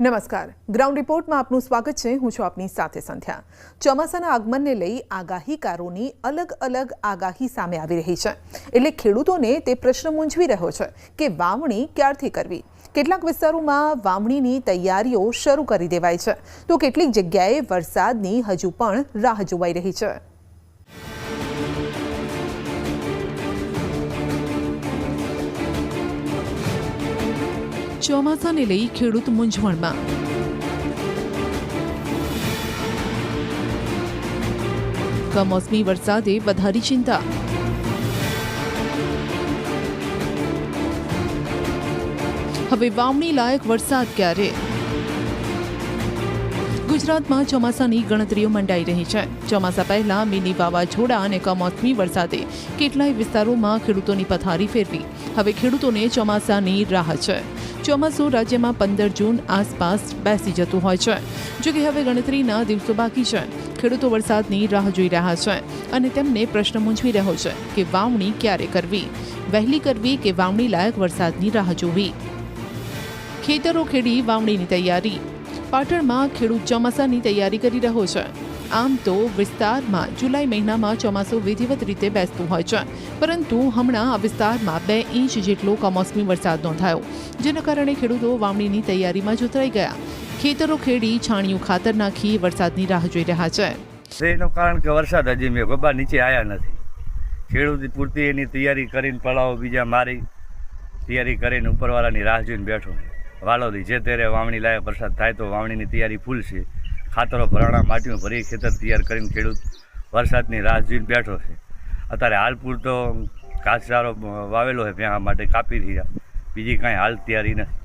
નમસ્કાર. ગ્રાઉન્ડ રિપોર્ટમાં આપનું સ્વાગત છે. હું છું આપની સાથે સંધ્યા. ચોમાસાના આગમનને લઈ આગાહીકારોની અલગ અલગ આગાહી સામે આવી રહી છે. એટલે ખેડૂતોને તે પ્રશ્ન મૂંઝવી રહ્યો છે કે વાવણી ક્યારથી કરવી? કેટલાક વિસ્તારોમાં વાવણીની તૈયારીઓ શરૂ કરી દેવાય છે. તો કેટલીક જગ્યાએ વરસાદની હજુ પણ રાહ જોવાઈ રહી છે. ચોમાસાને લઈ ખેડૂત મૂંઝવણમાં. કમોસમી વરસાદે વધારી ચિંતા. હવે વાવણી લાયક વરસાદ ક્યારે? ગુજરાતમાં ચોમાસાની ગણતરીઓ મંડાઈ રહી છે. ચોમાસા પહેલા મિની વાવાઝોડા અને કમોસમી વરસાદે કેટલાય વિસ્તારોમાં ખેડૂતોની પથારી ફેરવી. હવે ખેડૂતોને ચોમાસાની રાહ છે. ચોમાસું રાજ્યમાં પંદર જૂન આસપાસ બેસી જતું હોય છે. જો કે હવે ગણતરીના દિવસો બાકી છે. ખેડૂતો વરસાદની રાહ જોઈ રહ્યા છે અને તેમને પ્રશ્ન મૂંઝવી રહ્યો છે કે વાવણી ક્યારે કરવી? વહેલી કરવી કે વાવણી લાયક વરસાદની રાહ જોવી? ખેતરો ખેડી વાવણીની તૈયારી. પાટણમાં ખેડૂત ચોમાસાની તૈયારી કરી રહ્યો છે. આમ તો વિસ્તારમાં જુલાઈ મહિનામાં ચોમાસું વિધિવત રીતે બેસતું હોય છે. પરંતુ હમણાં આ વિસ્તારમાં બે ઇંચ જેટલો કમોસમી વરસાદ નોંધાયો, જેના કારણે ખેડૂતો વાવણીની તૈયારીમાં જોતરાઈ ગયા. ખેતરો ખેડી છાણિયું ખાતર નાખી વરસાદની રાહ જોઈ રહ્યા છે. એનું કારણ કે વરસાદ હજી મેં ગબ્બા નીચે આવ્યા નથી. ખેડૂત પૂરતી એની તૈયારી કરીને પડાવો, બીજા મારી તૈયારી કરીને ઉપરવાળાની રાહ જોઈને બેઠો. વાલોદી જે ત્યારે વાવણી લાયક વરસાદ થાય તો વાવણીની તૈયારી ફૂલ છે. ખાતરો ભરાણા માટીઓ ભરી ખેતર તૈયાર કરીને ખેડૂત વરસાદની રાહ જોઈને બેઠો છે. અત્યારે હાલ પૂરતો ઘાસચારો વાવેલો છે ત્યાં માટે કાપી રહ્યા. બીજી કાંઈ હાલ તૈયારી નથી.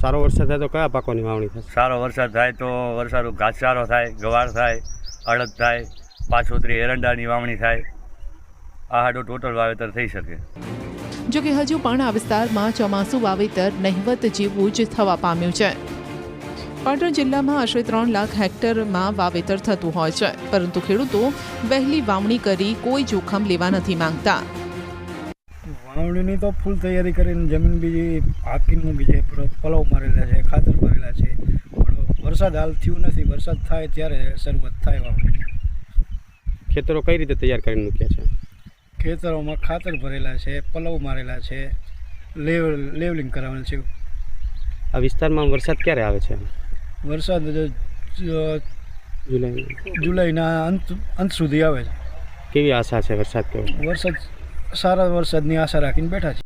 સારો વરસાદ થાય તો કયા પાકોની વાવણી થાય સારો વરસાદ થાય તો વરસાદ ઘાસચારો થાય ગવાર થાય અડદ થાય પાછોતરી એરંડાની વાવણી થાય. આ હાડો ટોટલ વાવેતર થઈ શકે. જોકે હજુ પણ આ વિસ્તારમાં ચોમાસું વાવેતર નહિવત જેવું જ થવા પામ્યું છે. પાટણ જિલ્લામાં આશરે ત્રણ લાખ હેક્ટરમાં વાવેતર થતું હોય છે. પરંતુ ખેડૂતો વહેલી વાવણી કરી કોઈ જોખમ લેવા નથી માંગતા. વાવણીની તો ફૂલ તૈયારી કરીને જમીન બીજી હાકીનું બીજે પલાવ મારેલા છે ખાતર ભરેલા છે. પણ વરસાદ હાલ થયું નથી. વરસાદ થાય ત્યારે શરૂઆત થાય વાવણી. ખેતરો કઈ રીતે તૈયાર કરીને મૂક્યા છે? ખેતરોમાં ખાતર ભરેલા છે પલાવ મારેલા છે લેવ લેવલિંગ કરાવેલ છે. આ વિસ્તારમાં વરસાદ ક્યારે આવે છે? વરસાદ જુલાઈ જુલાઈના અંત અંત સુધી આવે છે. કેવી આશા છે વરસાદ કેવો વરસાદ સારા વરસાદની આશા રાખીને બેઠા છે.